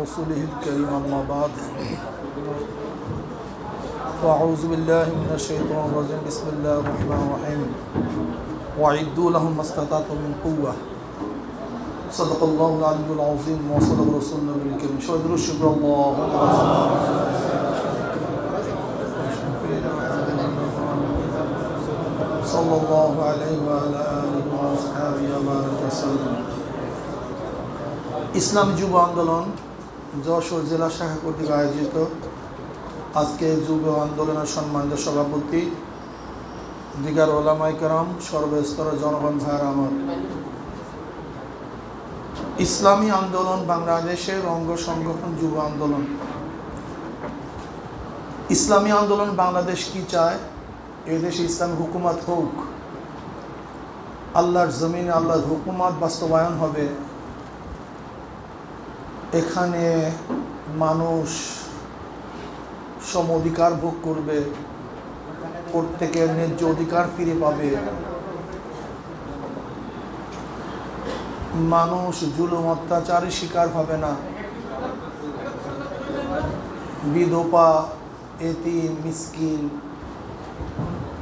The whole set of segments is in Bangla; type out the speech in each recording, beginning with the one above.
رسوله الكريم أما بعد فأعوذ بالله من الشيطان الرجيم بسم الله الرحمن الرحيم وأعدوا لهم ما استطعتم من قوة صدق الله العلي العظيم وصدق رسول النبي الكريم شهد الشكر الله صلى الله عليه وعلى آله وأصحابه وبارك وسلم ইসলামী যুব আন্দোলন যশোর জেলা শাখা কর্তৃক আয়োজিত আজকে যুব আন্দোলনের সম্মানিত সভাপতি, দিগার ওলামাই কারাম, সর্বস্তরের জনগণ ভাইয়ের আমার। ইসলামী আন্দোলন বাংলাদেশের অঙ্গ সংগঠন যুব আন্দোলন। ইসলামী আন্দোলন বাংলাদেশ কি চায়? এদেশে ইসলাম হুকুমাত হোক। আল্লাহর জমিনে আল্লাহর হুকুমাত বাস্তবায়ন হবে। এখানে মানুষ সম অধিকার ভোগ করবে, প্রত্যেকের ন্যায্য অধিকার ফিরে পাবে। মানুষ জুলুম, অত্যাচারের শিকার হবে না। বিধবা এতি মিসকিন,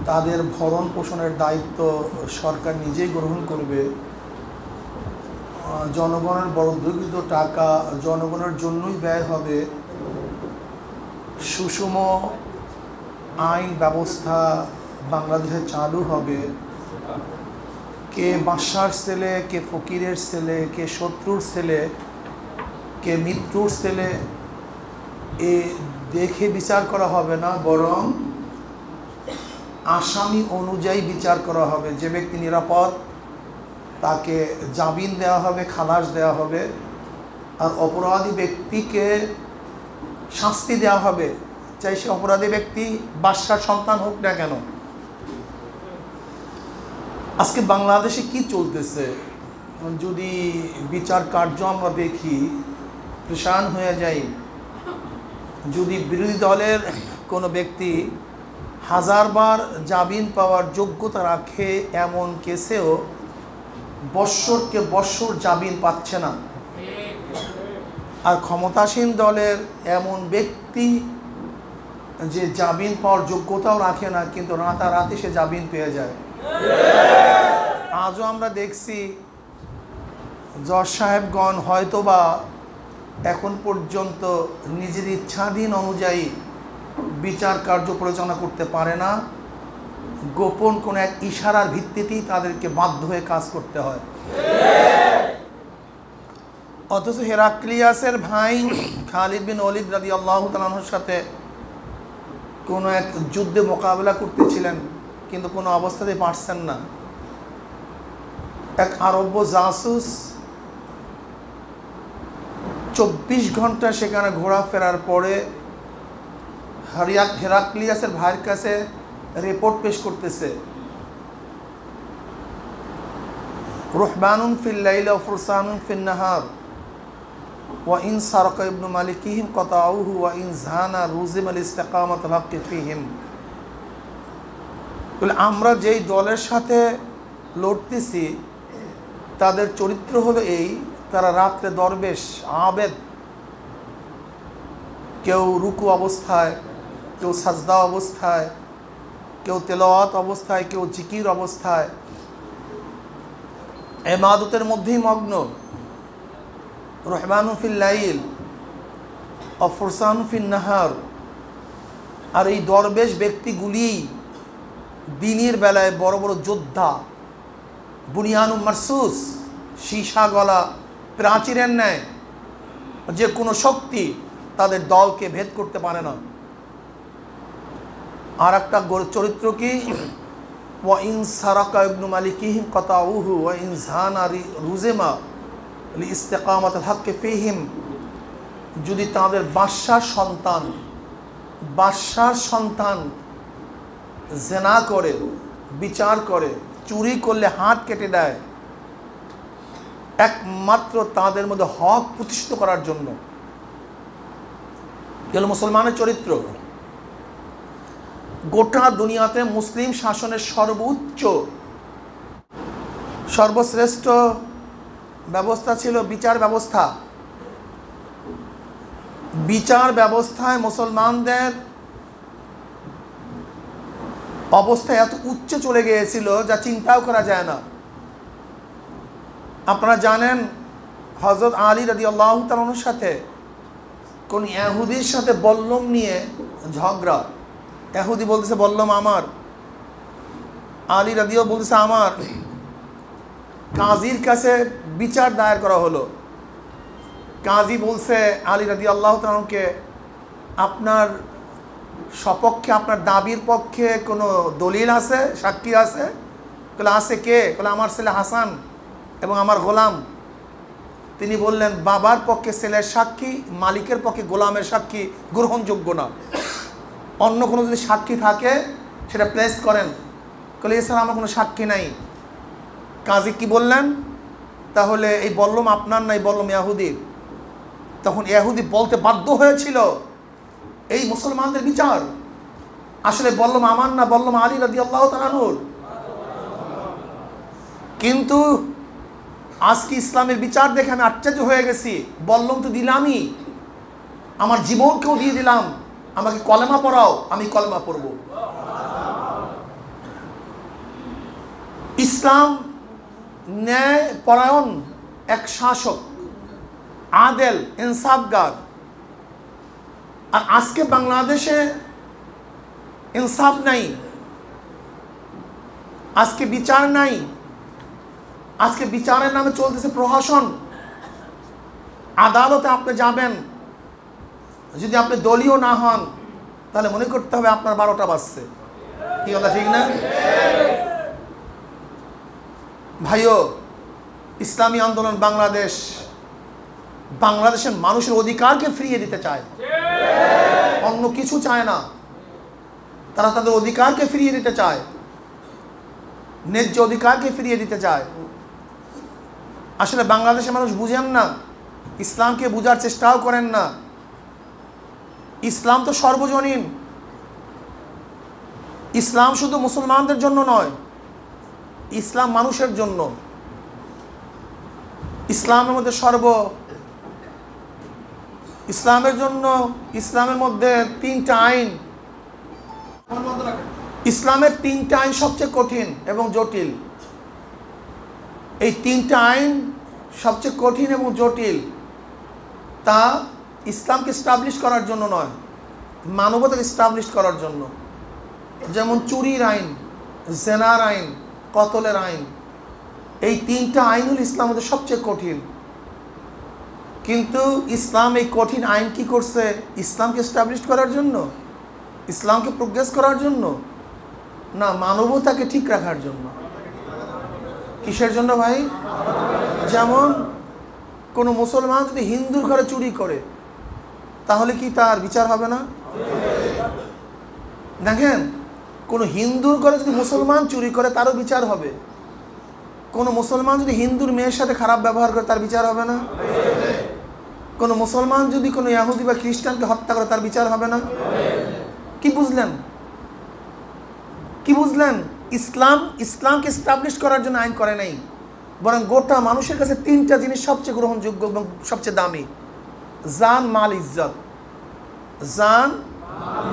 তাদের ভরণ পোষণের দায়িত্ব সরকার নিজেই গ্রহণ করবে। জনগণের বর্ধিত টাকা জনগণের জন্যই ব্যয় হবে। সুষম আইন ব্যবস্থা বাংলাদেশে চালু হবে। কে বাসার ছেলে, কে ফকিরের ছেলে, কে শত্রুর ছেলে, কে মৃত্যুর ছেলে, এ দেখে বিচার করা হবে না, বরং আসামি অনুযায়ী বিচার করা হবে। যে ব্যক্তি নিরাপদ তাকে জামিন দেওয়া হবে, খালাস দেওয়া হবে, আর অপরাধী ব্যক্তিকে শাস্তি দেওয়া হবে। চাই সে অপরাধী ব্যক্তি বাদশার সন্তান হোক না কেন। আজকে বাংলাদেশে কি চলতেছে? যদি বিচার কার্য আমরা দেখি, পেশান হয়ে যাই, যদি বিরোধী দলের কোনো ব্যক্তি হাজারবার জামিন পাওয়ার যোগ্যতা রাখে এমন কেসেও বৎসরকে বৎসর জামিন পাচ্ছে না। আর ক্ষমতাসীন দলের এমন ব্যক্তি যে জামিন পাওয়ার যোগ্যতাও রাখে না, কিন্তু রাতারাতি সে জামিন পেয়ে যায়। আজও আমরা দেখছি জজ সাহেবগণ হয়তোবা এখন পর্যন্ত নিজের ইচ্ছাধীন অনুযায়ী বিচার কার্য পরিচালনা করতে পারে না। গোপন কোনো এক ইশারার ভিত্তিতেই তাদেরকে বাধ্য হয়ে কাজ করতে হয়। অথচ হেরাক্লিয়াসের ভাই খালিদ বিন অলিদ রাদি আল্লাহ তালানোর সাথে কোনো এক যুদ্ধে মোকাবেলা করতেছিলেন, কিন্তু কোনো অবস্থাতে পারছেন না। এক আরব্য জাসুস চব্বিশ ঘণ্টা সেখানে ঘোরাফেরার পরে হারিয়াক হেরাক্লিয়াসের ভাইয়ের কাছে রিপোর্ট পেশ করতেছে। ফুরসানুন ফিন্নাহার ওয়া ইন ইবনু মালিকিহিম ওয়া ইন রুজিম আল ফিহিম। আমরা যেই দলের সাথে লড়তেছি, তাদের চরিত্র হলো এই, তারা রাত্রে দরবেশ, আবেদ। কেউ রুকু অবস্থায়, কেউ সাজদা অবস্থায় কেউ তেলাওয়াত অবস্থায়, কেউ জিকির অবস্থায়। এমাদতের মধ্যেই মগ্ন। রহমানুফিল্লাইল অফরসানুফিন নাহার। আর এই দরবেশ ব্যক্তিগুলি দিনের বেলায় বড় বড় যোদ্ধা, বুনিয়ানু মারসুস, সীসা গলা, প্রাচীরের ন্যায়। যে কোনো শক্তি তাদের দলকে ভেদ করতে পারে না। আর একটা চরিত্র কি? ওয়া ইন সারাকা ইবনু মালিকিহিম কতাউহু ওয়া ইন জাহানা রুজেমা ইস্তেকামত হককে ফিহিম। যদি তাদের বাদশার সন্তান বাদশার সন্তান জেনা করে, বিচার করে, চুরি করলে হাত কেটে দেয়, একমাত্র তাদের মধ্যে হক প্রতিষ্ঠিত করার জন্য। গেল মুসলমানের চরিত্র। গোটা দুনিয়াতে মুসলিম শাসনের সর্বোচ্চ, সর্বশ্রেষ্ঠ ব্যবস্থা ছিল বিচার ব্যবস্থা। বিচার ব্যবস্থায় মুসলমানদের অবস্থা এত উচ্চ চলে গিয়েছিল যা চিন্তাও করা যায় না। আপনারা জানেন হজরত আলী রাদি আল্লাহ সাথে কোন এহুদির সাথে বল্লম নিয়ে ঝগড়া। এহুদি বলতেছে, বললাম আমার। আলী রাদিও বলতেছে, আমার। কাজীর কাছে বিচার দায়ের করা হলো। কাজী বলছে, আলী রাদি আল্লাহ তালকে আপনার সপক্ষে, আপনার দাবির পক্ষে কোনো দলিল আছে, সাক্ষী আছে? বলে আছে কে? বলে আমার ছেলে হাসান এবং আমার গোলাম। তিনি বললেন, বাবার পক্ষে ছেলের সাক্ষী, মালিকের পক্ষে গোলামের সাক্ষী গ্রহণযোগ্য না। অন্য কোনো যদি সাক্ষী থাকে, সেটা প্লেস করেন। কলে এছাড়া আমার কোনো সাক্ষী নাই। কাজী কি বললেন? তাহলে এই বল্লম আপনার নাই বল্লম ইয়াহুদির? তখন ইয়াহুদি বলতে বাধ্য হয়েছিল, এই মুসলমানদের বিচার। আসলে বললাম আমার না, বললাম আলী রাদি আল্লাহ তালানুর কিন্তু আজকে ইসলামের বিচার দেখে আমি আশ্চর্য হয়ে গেছি। বললাম তো দিলামই। আমার জীবনকেও দিয়ে দিলাম। আমাকে কলেমা পড়াও, আমি কলেমা পড়ব। ইসলাম, ন্যায়, পরায়ণ, এক শাসক, আদেল, ইনসাফগার। আর আজকে বাংলাদেশে ইনসাফ নাই, আজকে বিচার নাই, আজকে বিচারের নামে চলতেছে প্রশাসন আদালতে আপনি যাবেন যদি আপনি দলীয় না হন, তাহলে মনে করতে হবে আপনার বারোটা বাজছে। কি কথা, ঠিক না? ভাইও, ইসলামী আন্দোলন বাংলাদেশ বাংলাদেশের মানুষের অধিকারকে ফিরিয়ে দিতে চায়। অন্য কিছু চায় না। তারা তাদের অধিকারকে ফিরিয়ে দিতে চায়। ন্যায্য অধিকারকে ফিরিয়ে দিতে চায়। আসলে বাংলাদেশের মানুষ বুঝেন না, ইসলামকে বোঝার চেষ্টাও করেন না। ইসলাম তো সর্বজনীন। ইসলাম শুধু মুসলমানদের জন্য নয়, ইসলাম মানুষের জন্য। ইসলামের মধ্যে সর্ব, ইসলামের জন্য, ইসলামের মধ্যে তিনটা আইন। ইসলামের তিনটা আইন সবচেয়ে কঠিন এবং জটিল। এই তিনটা আইন সবচেয়ে কঠিন এবং জটিল, তা ইসলামকে স্টাবলিশ করার জন্য নয় মানবতাকে স্টাবলিশ করার জন্য। যেমন চুরির আইন, জেনার আইন, কতলের আইন, এই তিনটা আইন হল ইসলামের সবচেয়ে কঠিন। কিন্তু ইসলাম এই কঠিন আইন কি করছে? ইসলামকে স্টাবলিশ করার জন্য? ইসলামকে প্রোগ্রেস করার জন্য? না, মানবতাকে ঠিক রাখার জন্য। কিসের জন্য ভাই? যেমন কোনো মুসলমান যদি হিন্দুর ঘরে চুরি করে তাহলে কি তার বিচার হবে না? দেখেন, কোনো হিন্দুর ঘরে যদি মুসলমান চুরি করে, তারও বিচার হবে। কোনো মুসলমান যদি হিন্দুর মেয়ের সাথে খারাপ ব্যবহার করে, তার বিচার হবে না? কোনো মুসলমান যদি কোনো ইয়াহুদি বা খ্রিস্টানকে হত্যা করে, তার বিচার হবে না? কি বুঝলেন? কি বুঝলেন? ইসলাম, ইসলামকে স্টাবলিশ করার জন্য আইন করে নাই। বরং গোটা মানুষের কাছে তিনটা জিনিস সবচেয়ে গ্রহণযোগ্য এবং সবচেয়ে দামি। জান মাল ইজ্জত। জান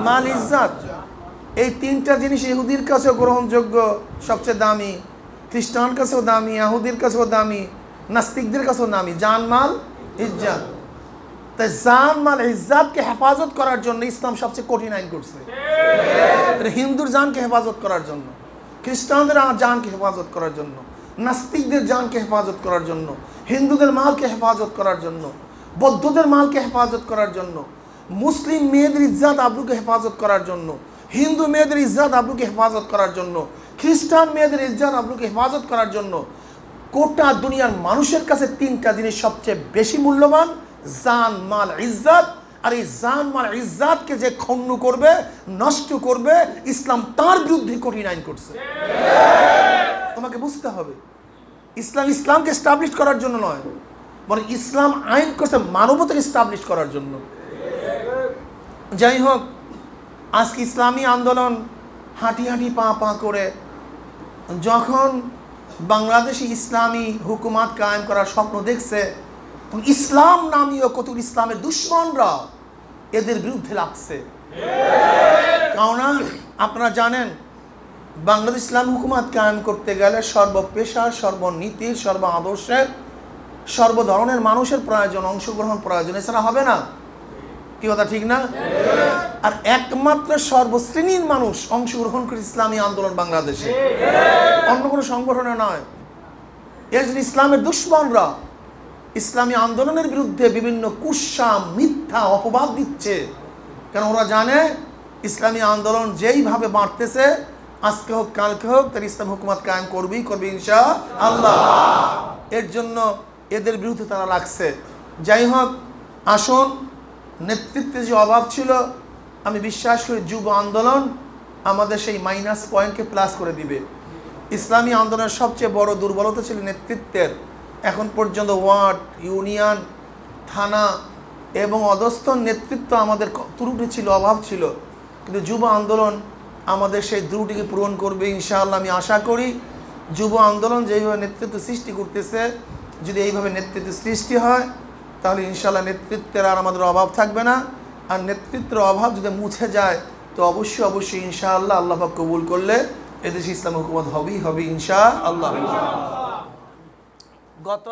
মাল ইজ্জত। এই তিনটা জিনিস ইহুদির কাছেও গ্রহণযোগ্য, সবচেয়ে দামি। খ্রিস্টান কাছেও দামি, ইয়াহুদির কাছেও দামি, নাস্তিকদের কাছেও দামি। জান মাল ইজ্জত। তাই জান মাল ইজ্জাতকে হেফাজত করার জন্য ইসলাম সবচেয়ে কঠিন আইন করছে। হিন্দুর জানকে হেফাজত করার জন্য, খ্রিস্টানদের জানকে হেফাজত করার জন্য, নাস্তিকদের জানকে হেফাজত করার জন্য, হিন্দুদের মালকে হেফাজত করার জন্য বৌদ্ধদের মালকে হেফাজত করার জন্য, মুসলিম মেয়েদের ইজ্জাত আবরুকে হেফাজত করার জন্য, হিন্দু মেয়েদের ইজ্জাত আবরুকে হেফাজত করার জন্য, খ্রিস্টান মেয়েদের ইজ্জাত আবরুকে হেফাজত করার জন্য গোটা দুনিয়ার মানুষের কাছে তিনটা জিনিস সবচেয়ে বেশি মূল্যবান, জান, মাল, ইজ্জাত। আর এই জান, মাল, ইজ্জাতকে যে খণ্ড করবে, নষ্ট করবে, ইসলাম তার বিরুদ্ধে কঠিন আইন করছে। তোমাকে বুঝতে হবে, ইসলাম ইসলামকে স্টাবলিশ করার জন্য নয়। বরং ইসলাম আইন করছে মানবতাকে স্টাবলিশ করার জন্য। যাই হোক, আজকে ইসলামী আন্দোলন হাঁটি হাঁটি পা পা করে, যখন বাংলাদেশে ইসলামী হুকুমাত কায়েম করার স্বপ্ন দেখছে ইসলাম নামীয় কত ইসলামের দুশ্মনরা এদের বিরুদ্ধে লাগছে। কেননা আপনারা জানেন, বাংলাদেশ ইসলাম হুকুমাত কায়েম করতে গেলে সর্বপেশার সর্বনীতির সর্ব আদর্শের সর্ব ধরনের মানুষের প্রয়োজন, অংশগ্রহণ প্রয়োজন। এছাড়া হবে না। কি কথা, ঠিক না? আর একমাত্র সর্বশ্রেণীর মানুষ অংশগ্রহণ করে ইসলামী আন্দোলন বাংলাদেশে। অন্য কোনো সংগঠনে নয়। এর জন্য ইসলামের দুশ্মনরা ইসলামী আন্দোলনের বিরুদ্ধে বিভিন্ন কুৎসা, মিথ্যা অপবাদ দিচ্ছে। কেন ওরা জানে? ইসলামী আন্দোলন যেইভাবে বাড়তেছে, আজকে হোক, কালকে হোক, তার ইসলাম হুকুমাত কায়েম করবেই, করবে ইনশা আল্লাহ। এর জন্য এদের বিরুদ্ধে তারা লাগছে। যাই হোক আসুন, নেতৃত্বে যে অভাব ছিল, আমি বিশ্বাস করি যুব আন্দোলন আমাদের সেই মাইনাস পয়েন্টকে প্লাস করে দিবে। ইসলামী আন্দোলনের সবচেয়ে বড় দুর্বলতা ছিল নেতৃত্বের। এখন পর্যন্ত ওয়ার্ড, ইউনিয়ন, থানা এবং অধস্থন নেতৃত্ব আমাদের ত্রুটি ছিল, অভাব ছিল। কিন্তু যুব আন্দোলন আমাদের সেই ত্রুটিকে পূরণ করবে, ইনশাআল্লাহ। আমি আশা করি যুব আন্দোলন যেইভাবে নেতৃত্ব সৃষ্টি করতেছে যদি এইভাবে নেতৃত্ব সৃষ্টি হয়, তাহলে ইনশাল্লাহ নেতৃত্বের আর আমাদের অভাব থাকবে না। আর নেতৃত্বের অভাব যদি মুছে যায়, তো অবশ্যই অবশ্যই ইনশাআল্লাহ আল্লাহ কবুল করলে এদেশে ইসলাম হুকুমত হবেই হবে ইনশা আল্লাহ গত